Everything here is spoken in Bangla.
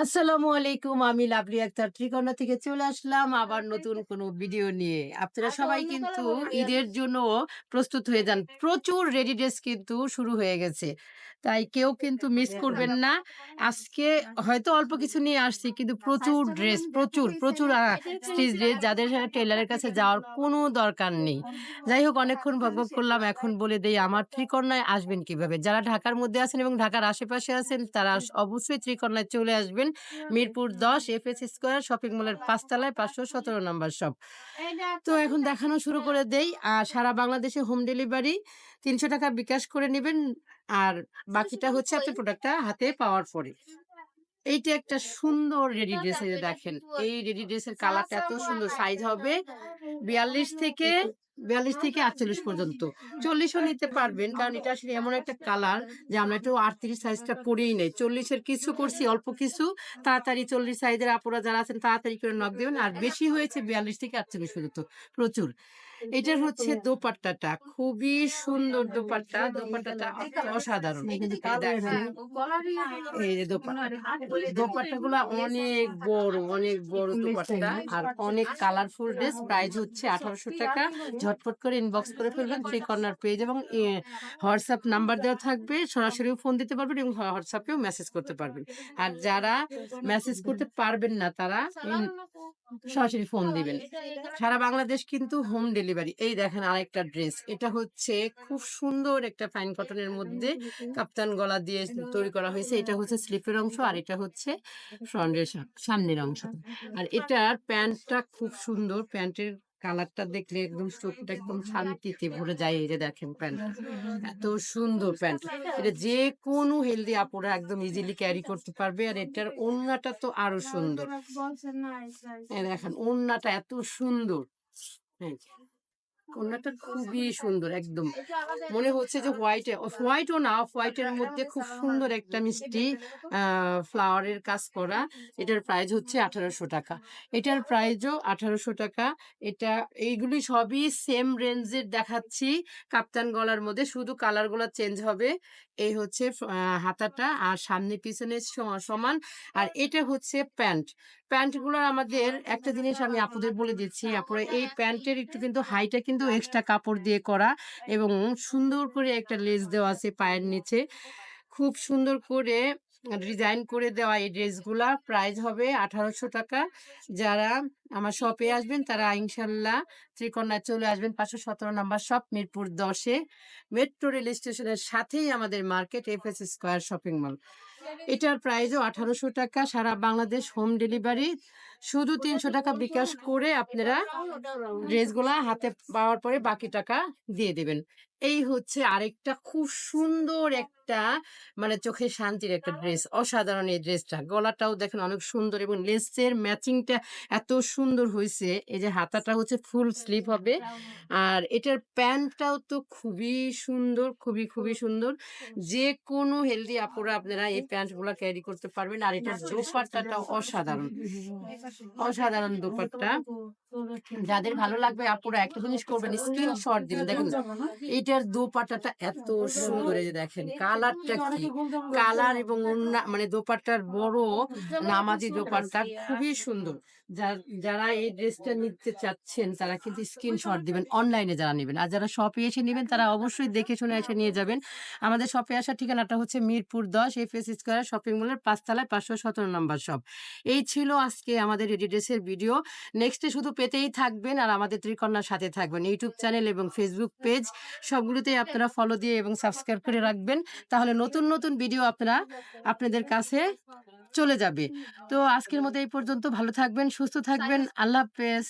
আসসালামু আলাইকুম আমি লাভলি আক্তার ত্রিকোণা থেকে চলে আসলাম আবার নতুন কোনো ভিডিও নিয়ে। আপনারা সবাই কিন্তু ঈদের জন্য প্রস্তুত হয়ে যান। প্রচুর রেডি ড্রেস কিন্তু শুরু হয়ে গেছে। তাই কেউ কিন্তু মিস করবেন না। আজকে হয়তো অল্প কিছু নিয়ে আসছি কিন্তু প্রচুর ড্রেস প্রচুর প্রচুর স্টিচ ড্রেস যাদের টেলারের কাছে যাওয়ার কোনো দরকার নেই। যাই হোক অনেকক্ষণ ভগভগ করলাম। এখন বলে দেই আমার ত্রিকন্যায় আসবেন কীভাবে? যারা ঢাকার মধ্যে আছেন এবং ঢাকার আশেপাশে আছেন তারা অবশ্যই ত্রিকন্যায় চলে আসবেন। মিরপুর দশ এফ এস স্কোয়ার শপিং মলের পাঁচতলায় পাঁচশো সতেরো নম্বর শপ। তো এখন দেখানো শুরু করে দেই। আর সারা বাংলাদেশে হোম ডেলিভারি তিনশো টাকা বিকাশ করে নেবেন। আর বাকিটা হচ্ছে আপনি প্রোডাক্টটা হাতে পাওয়ার পরে। এইটা একটা সুন্দর রেডি ড্রেস দেখেন এই রেডি ড্রেসের কালারটা এত সুন্দর সাইজ হবে বিয়াল্লিশ থেকে বিয়াল্লিশ থেকে আটচল্লিশ পর্যন্ত। চল্লিশও নিতে পারবেন কারণ এটা আসলে এমন একটা কালার যে আমরা একটু আটত্রিশ সাইজটা পরেই নেই। চল্লিশের কিছু করছি অল্প কিছু। তাড়াতাড়ি চল্লিশ সাইজের আপুরা যারা আছেন তাড়াতাড়ি করে নক দেবেন। আর বেশি হয়েছে বিয়াল্লিশ থেকে আটচল্লিশ পর্যন্ত। প্রচুর। এটার হচ্ছে দোপাট্টাটা। খুবই সুন্দর দোপাট্টা। দোপাট্টাটা অসাধারণ। এই এই যে দোপাট্টা গুলা অনেক বড় অনেক বড় দোপাট্টা। আর অনেক কালারফুল ড্রেস প্রাইস হচ্ছে আঠারোশো টাকা। ঝটপট করে ইনবক্স করে ফেলবেন ফ্রি কর্নার পেজ এবং হোয়াটসঅ্যাপ নাম্বার দেওয়া থাকবে সরাসরিও ফোন দিতে পারবেন এবং হোয়াটসঅ্যাপেও মেসেজ করতে পারবেন। আর যারা মেসেজ করতে পারবেন না তারা সরাসরি ফোন দিবেন। সারা বাংলাদেশ কিন্তু হোম ডেলিভারি এই দেখেন আরেকটা ড্রেস এটা হচ্ছে খুব সুন্দর একটা ফাইন কটনের মধ্যে কাপ্তান গলা দিয়ে তৈরি করা হয়েছে এটা হচ্ছে স্লিপের অংশ আর এটা হচ্ছে ফ্রন্টের সামনের অংশ। আর এটার প্যান্টটা খুব সুন্দর প্যান্টের কালারটা দেখলে একদম চোখটা একদম শান্তিতে ভরে যায়, এই যে দেখেন প্যান্ট। এত সুন্দর প্যান্ট। এটা যে কোনো হেলদি আপুরা একদম ইজিলি ক্যারি করতে পারবে আর এটার ওড়নাটা তো আরও সুন্দর। দেখেন, ওড়নাটা এত সুন্দর। হ্যাঁ। ওড়নাটা খুবই সুন্দর একদম। মনে হচ্ছে যে হোয়াইট হোয়াইটও না হোয়াইটের মধ্যে খুব সুন্দর একটা মিষ্টি ফ্লাওয়ারের কাজ করা। এটার প্রাইস হচ্ছে আঠারোশো টাকা। এটার প্রাইসও আঠারোশো টাকা। এটা এইগুলি সবই সেম রেঞ্জের দেখাচ্ছি কাপ্তান গলার মধ্যে। শুধু কালারগুলো চেঞ্জ হবে। এই হচ্ছে হাতাটা আর সামনে পিছনে সমান। আর এটা হচ্ছে প্যান্ট। প্যান্টগুলোর আমাদের একটা জিনিস আমি আপুদের বলে দিচ্ছি আপুরা এই প্যান্টের একটু কিন্তু হাইটা কিন্তু এক্সট্রা কাপড় দিয়ে করা এবং সুন্দর করে একটা লেস দেওয়া আছে পায়ের নিচে। খুব সুন্দর করে ডিজাইন করে দেওয়া এই ড্রেসগুলা। প্রাইস হবে আঠারোশো টাকা। যারা আমার শপে আসবেন, তারা ইনশাল্লাহ ত্রিকন্যায় চলে আসবেন, পাঁচশো সতেরো নম্বর শপ মিরপুর দশে। মেট্রো রেল স্টেশনের সাথেই আমাদের market F S square shopping mall এটার প্রাইসও আঠারোশো টাকা। সারা বাংলাদেশ হোম ডেলিভারি শুধু তিনশো টাকা বিকাশ করে আপনারা ড্রেসগুলা হাতে পাওয়ার পরে বাকি টাকা দিয়ে দেবেন। এই হচ্ছে আরেকটা খুব সুন্দর একটা মানে চোখে শান্তির একটা ড্রেস অসাধারণ এই ড্রেসটা। গলাটাও দেখেন অনেক সুন্দর এবং লেসের ম্যাচিংটা এত সুন্দর হয়েছে এই যে হাতাটা হচ্ছে ফুল স্লিভ হবে। আর এটার প্যান্টটাও তো খুবই সুন্দর খুবই খুবই সুন্দর। যে কোনো হেলদি আপুরা আপনারা এই প্যান্টগুলো ক্যারি করতে পারবেন। আর এটার দোপাট্টাটা অসাধারণ। অসাধারণ দোপাট্টা। যাদের ভালো লাগবে আপুরা একটা জিনিস করবেন স্ক্রিনশট দিবেন দেখেন এইটার দোপাট্টাটা এত সুন্দর এই যে দেখেন কালারটা কি? কালার এবং মানে দোপাট্টার বড় নামাজি দোপাট্টা খুবই সুন্দর। যারা এই ড্রেসটা নিতে চাচ্ছেন তারা কিন্তু স্ক্রিনশট দিবেন অনলাইনে যারা নেবেন। আর যারা শপে এসে নেবেন তারা অবশ্যই দেখে শুনে এসে নিয়ে যাবেন। আমাদের শপে আসার ঠিকানাটা হচ্ছে মিরপুর দশ এফ এস স্কোয়ার শপিং মলের পাঁচতলায় পাঁচশো সতেরো নম্বর শপ এই ছিল আজকে আমাদের রেডি এডিডেসের ভিডিও নেক্সটে শুধু পেতেই থাকবেন আর আমাদের ত্রিকন্যার সাথে থাকবেন। ইউটিউব চ্যানেল এবং ফেসবুক পেজ সবগুলোতেই আপনারা ফলো দিয়ে এবং সাবস্ক্রাইব করে রাখবেন। তাহলে নতুন নতুন ভিডিও আপনারা আপনাদের কাছে চলে যাবে। তো আজকের মতো এই পর্যন্ত। ভালো থাকবেন, সুস্থ থাকবেন। আল্লাহ হাফেজ।